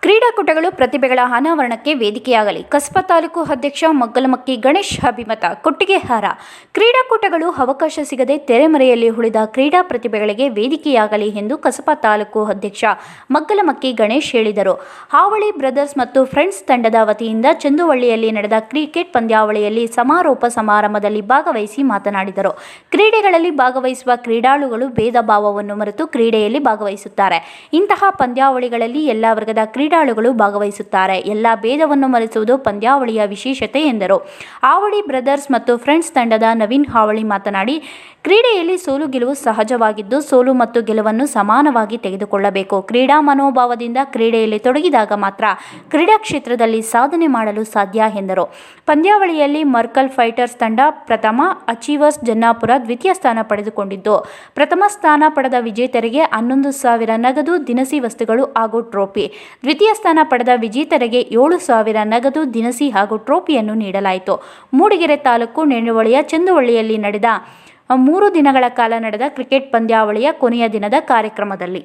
ಕ್ರೀಡಾಕೂಟಗಳು ಪ್ರತಿಭೆಗಳ ಅನಾವರಣಕ್ಕೆ ವೇದಿಕೆಯಾಗಲಿ. ಕಸ್ಬಾ ತಾಲೂಕು ಅಧ್ಯಕ್ಷ ಮಗ್ಗಲಮಕ್ಕಿ ಗಣೇಶ್ ಅಭಿಮತ ಕೊಟ್ಟಿಗೆಹಾರ ಕ್ರೀಡಾಕೂಟಗಳು ಅವಕಾಶ ಸಿಗದೆ ತೆರೆಮರೆಯಲ್ಲಿ ಉಳಿದ ಕ್ರೀಡಾ ಪ್ರತಿಭೆಗಳಿಗೆ ವೇದಿಕೆಯಾಗಲಿ ಎಂದು ಕಸಬಾ ತಾಲೂಕು ಅಧ್ಯಕ್ಷ ಮಗ್ಗಲಮಕ್ಕಿ ಗಣೇಶ್ ಹೇಳಿದರು. ಹಾವಳಿ ಬ್ರದರ್ಸ್ ಮತ್ತು ಫ್ರೆಂಡ್ಸ್ ತಂಡದ ವತಿಯಿಂದ ಚಂದುವಳ್ಳಿಯಲ್ಲಿ ನಡೆದ ಕ್ರಿಕೆಟ್ ಪಂದ್ಯಾವಳಿಯಲ್ಲಿ ಸಮಾರೋಪ ಸಮಾರಂಭದಲ್ಲಿ ಭಾಗವಹಿಸಿ ಮಾತನಾಡಿದರು. ಕ್ರೀಡೆಗಳಲ್ಲಿ ಭಾಗವಹಿಸುವ ಕ್ರೀಡಾಳುಗಳು ಭೇದ ಭಾವವನ್ನು ಮರೆತು ಕ್ರೀಡೆಯಲ್ಲಿ ಭಾಗವಹಿಸುತ್ತಾರೆ. ಇಂತಹ ಪಂದ್ಯಾವಳಿಗಳಲ್ಲಿ ಎಲ್ಲ ವರ್ಗದ ಕ್ರೀಡಾಳುಗಳು ಭಾಗವಹಿಸುತ್ತಾರೆ. ಎಲ್ಲ ಭೇದವನ್ನು ಮರೆಸುವುದು ಪಂದ್ಯಾವಳಿಯ ವಿಶೇಷತೆ ಎಂದರು. ಹಾವಳಿ ಬ್ರದರ್ಸ್ ಮತ್ತು ಫ್ರೆಂಡ್ಸ್ ತಂಡದ ನವೀನ್ ಹಾವಳಿ ಮಾತನಾಡಿ, ಕ್ರೀಡೆಯಲ್ಲಿ ಸೋಲು ಗೆಲುವು ಸಹಜವಾಗಿದ್ದು ಸೋಲು ಮತ್ತು ಗೆಲುವನ್ನು ಸಮಾನವಾಗಿ ತೆಗೆದುಕೊಳ್ಳಬೇಕು. ಕ್ರೀಡಾ ಮನೋಭಾವದಿಂದ ಕ್ರೀಡೆಯಲ್ಲಿ ತೊಡಗಿದಾಗ ಮಾತ್ರ ಕ್ರೀಡಾ ಕ್ಷೇತ್ರದಲ್ಲಿ ಸಾಧನೆ ಮಾಡಲು ಸಾಧ್ಯ ಎಂದರು. ಪಂದ್ಯಾವಳಿಯಲ್ಲಿ ಮರ್ಕಲ್ ಫೈಟರ್ಸ್ ತಂಡ ಪ್ರಥಮ, ಅಚೀವರ್ಸ್ ಜನ್ನಾಪುರ ದ್ವಿತೀಯ ಸ್ಥಾನ ಪಡೆದುಕೊಂಡಿದ್ದು, ಪ್ರಥಮ ಸ್ಥಾನ ಪಡೆದ ವಿಜೇತರಿಗೆ ಹನ್ನೊಂದು ಸಾವಿರ ನಗದು ದಿನಸಿ ವಸ್ತುಗಳು ಹಾಗೂ ಟ್ರೋಫಿ. ದ್ವಿತೀಯ ಸ್ಥಾನ ಪಡೆದ ವಿಜೇತರಿಗೆ ಏಳು ಸಾವಿರ ನಗದು ದಿನಸಿ ಹಾಗೂ ಟ್ರೋಫಿಯನ್ನು ನೀಡಲಾಯಿತು. ಮೂಡಿಗೆರೆ ತಾಲೂಕು ನೆಡುವಳಿಯ ಚಂದುವಳ್ಳಿಯಲ್ಲಿ ನಡೆದ, ಮೂರು ದಿನಗಳ ಕಾಲ ನಡೆದ ಕ್ರಿಕೆಟ್ ಪಂದ್ಯಾವಳಿಯ ಕೊನೆಯ ದಿನದ ಕಾರ್ಯಕ್ರಮದಲ್ಲಿ.